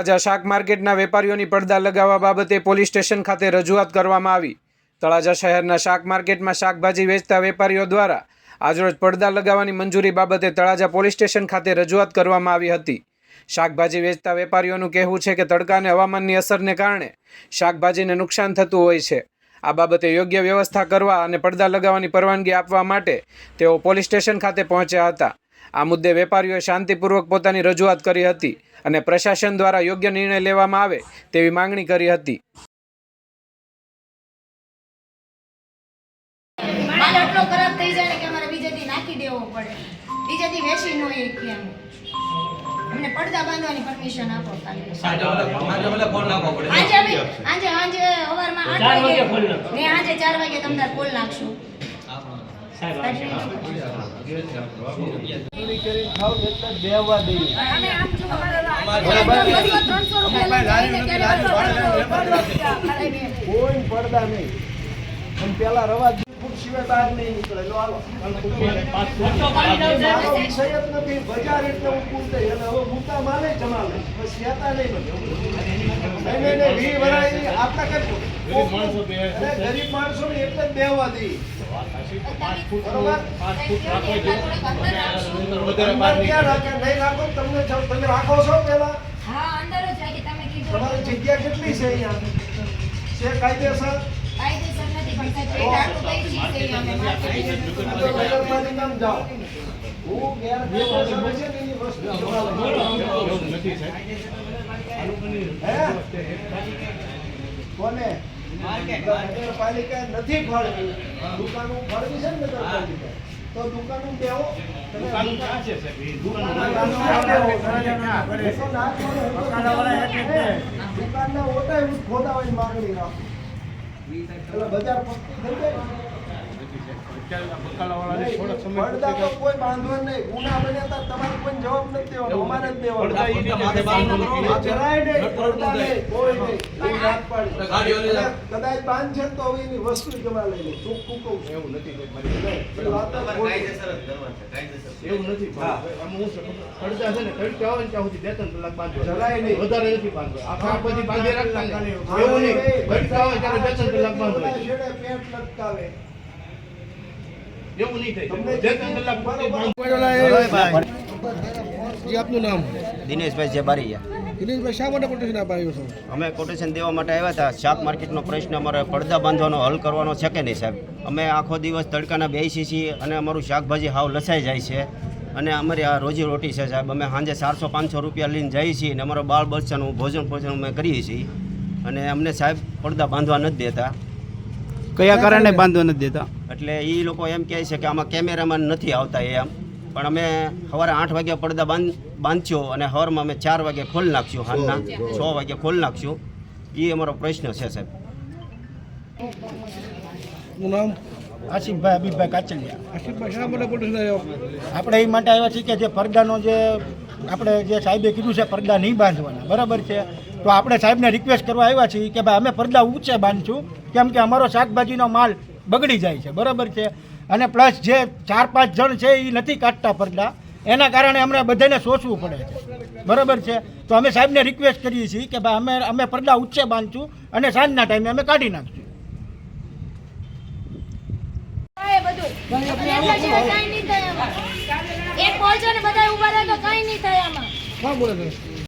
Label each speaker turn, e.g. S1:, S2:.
S1: તળાજા શાક માર્કેટના વેપારીઓની પડદા લગાવવા બાબતે પોલીસ સ્ટેશન ખાતે રજૂઆત કરવામાં આવી. તળાજા શહેરના શાક માર્કેટમાં શાકભાજી વેચતા વેપારીઓ દ્વારા આજરોજ પડદા લગાવવાની મંજૂરી બાબતે તળાજા પોલીસ સ્ટેશન ખાતે રજૂઆત કરવામાં આવી હતી. શાકભાજી વેચતા વેપારીઓનું કહેવું છે કે તડકાને હવામાનની અસરને કારણે શાકભાજીને નુકસાન થતું હોય છે. આ બાબતે યોગ્ય વ્યવસ્થા કરવા અને પડદા લગાવવાની પરવાનગી આપવા માટે તેઓ પોલીસ સ્ટેશન ખાતે પહોંચ્યા હતા. આ મુદ્દે વેપારીઓએ શાંતિપૂર્વક પોતાની રજૂઆત કરી હતી અને પ્રશાસન દ્વારા યોગ્ય નિર્ણય લેવામાં આવે તેવી માંગણી કરી હતી.
S2: ખરાબ થઈ જાય કે અમારે બીજેથી નાખી દેવો પડે. બીજેથી વેચી ન હોય કે અમને પડદા બાંધવાની પરમિશન આપો ખાલી. આજે આજે આજે સવારમાં આઠ
S3: વાગે.
S2: ને આજે ચાર વાગે તમને કોલ નાખશું.
S4: કોઈ પડદા નહીં પણ પેલા રવા ફૂટ સિવાય બહાર નહીં નીકળે જ નથી બજાર એટલે હું પૂછતે અને હવે મૂકા માલે જમાલે બસ કહેતા નહીં મને નહીં નહીં વી વરાય આપણા કરજો. ગરીબ માણસો ને એટલે જ બેહવા દઈ રાખે? નહીં રાખો તમને તમે રાખો છો પેલા?
S2: હા અંદર જ રાખી તમે કીધું.
S4: તમારી જગ્યા કેટલી છે અહીંયા? છે કાયદેસર?
S2: કાયદેસર નથી પણ સાહેબ આટલું કઈ ચીજ અમે માર્કેટિંગ
S4: નામ જાઓ. હું ગેરકાયદેસર વસ્તુ. હે? કોને? નગરપાલિકા નથી ફાળવી. દુકાનો ફાળવી છે ને નગરપાલિકા? તો દુકાનો બેહો. દુકાનના ઓટા ઓટાય ખોદાવાની માંગણી રાખો. બજાર પક્કી થઈ જાય. પડદા તો કોઈ બાંધવાનું નહીં. ગુના બન્યા તા તમારે કોઈ જવાબ નથી દેવાનો અમારે જ દેવાનો.
S5: માથે બાંધો કરો.
S4: આ જરાય નહીં. પડદા નહીં કોઈ નહીં. એવી પાડી. કદાચ બાંધ છે તો હવે એની વસ્તુ જમા લઈ લે ચોખ્ખું કહું
S6: એવું નથી કોઈ
S4: નહીં, એ વાત જ
S6: એવું નથી. આમ હું પડદા છે ને તડકા આવે ને ત્યાં બે ત્રણ કલાક બાંધો.
S4: જરાય નહીં.
S6: વધારે નથી બાંધો. આખા પછી બાંધી રાખતા એવું નહીં.
S4: નહીં.
S6: તડકા ત્યારે બે ત્રણ કલાક બાંધો.
S4: પેટ લટકાવે.
S6: એવું નહીં થાય.
S7: જી આપનું નામ?
S8: દિનેશભાઈ જેબારીયા.
S7: દિનેશભાઈ શા માટે કોટેશન અપાયું છો?
S8: અમે કોટેશન દેવા માટે આવ્યા હતા. શાક માર્કેટનો પ્રશ્ન અમારે પડદા બાંધવાનો હલ કરવાનો છે કે નહીં સાહેબ? અમે આખો દિવસ તડકાના બેસી છીએ અને અમારું શાકભાજી હાવ લસાઈ જાય છે. અને અમારી આ રોજી રોટી છે સાહેબ. અમે સાંજે ચારસો પાંચસો રૂપિયા લઈને જઈએ છીએ અને અમારો બાળ બચ્ચાનું ભોજન ભોજન અમે કરીએ છીએ. અને અમને સાહેબ પડદા બાંધવા નથી દેતા.
S9: કયા કારણે બાંધવા નથી દેતા?
S8: એટલે એ લોકો એમ કહે છે કે આમાં કેમેરામાં નથી આવતા એ એમ. પણ અમે સવારે આઠ વાગ્યા પડદા બાંધ બાંધ્યો અને સવારમાં અમે ચાર વાગે ખોલ નાખશું હાલના. છ વાગે ખોલ નાખશું એ અમારો પ્રશ્ન છે સાહેબ.
S7: નામ
S10: આસિફભાઈ હબીબભાઈ કાચલિયા
S7: આશિફભાઈ શા માટે કોટેશન
S10: આપણે એ માટે આવ્યા છીએ કે જે પડદાનો જે આપણે જે સાહેબે કીધું છે પડદા નહીં બાંધવાના. બરાબર છે? તો આપણે સાહેબને રિક્વેસ્ટ કરવા આવ્યા છીએ કે ભાઈ અમે પડદા ઊંચે બાંધશું. કેમ કે અમારો શાકભાજીનો માલ બગડી જાય છે બરાબર છે? અને પ્લસ જે ચાર પાંચ જણ છે એ નથી કાઢતા પડદા એના કારણે અમને બધાને સોચવું પડે છે. બરાબર છે? તો અમે સાહેબને રિક્વેસ્ટ કરીએ છીએ કે ભાઈ અમે અમે પડદા ઉચ્ચે બાંધશું અને સાંજના ટાઈમે અમે કાઢી નાખશું.
S2: એક પહોંચો ને બધા ઊભા રહે તો કઈ નહીં થાય આમાં.
S7: કોણ બોલે છે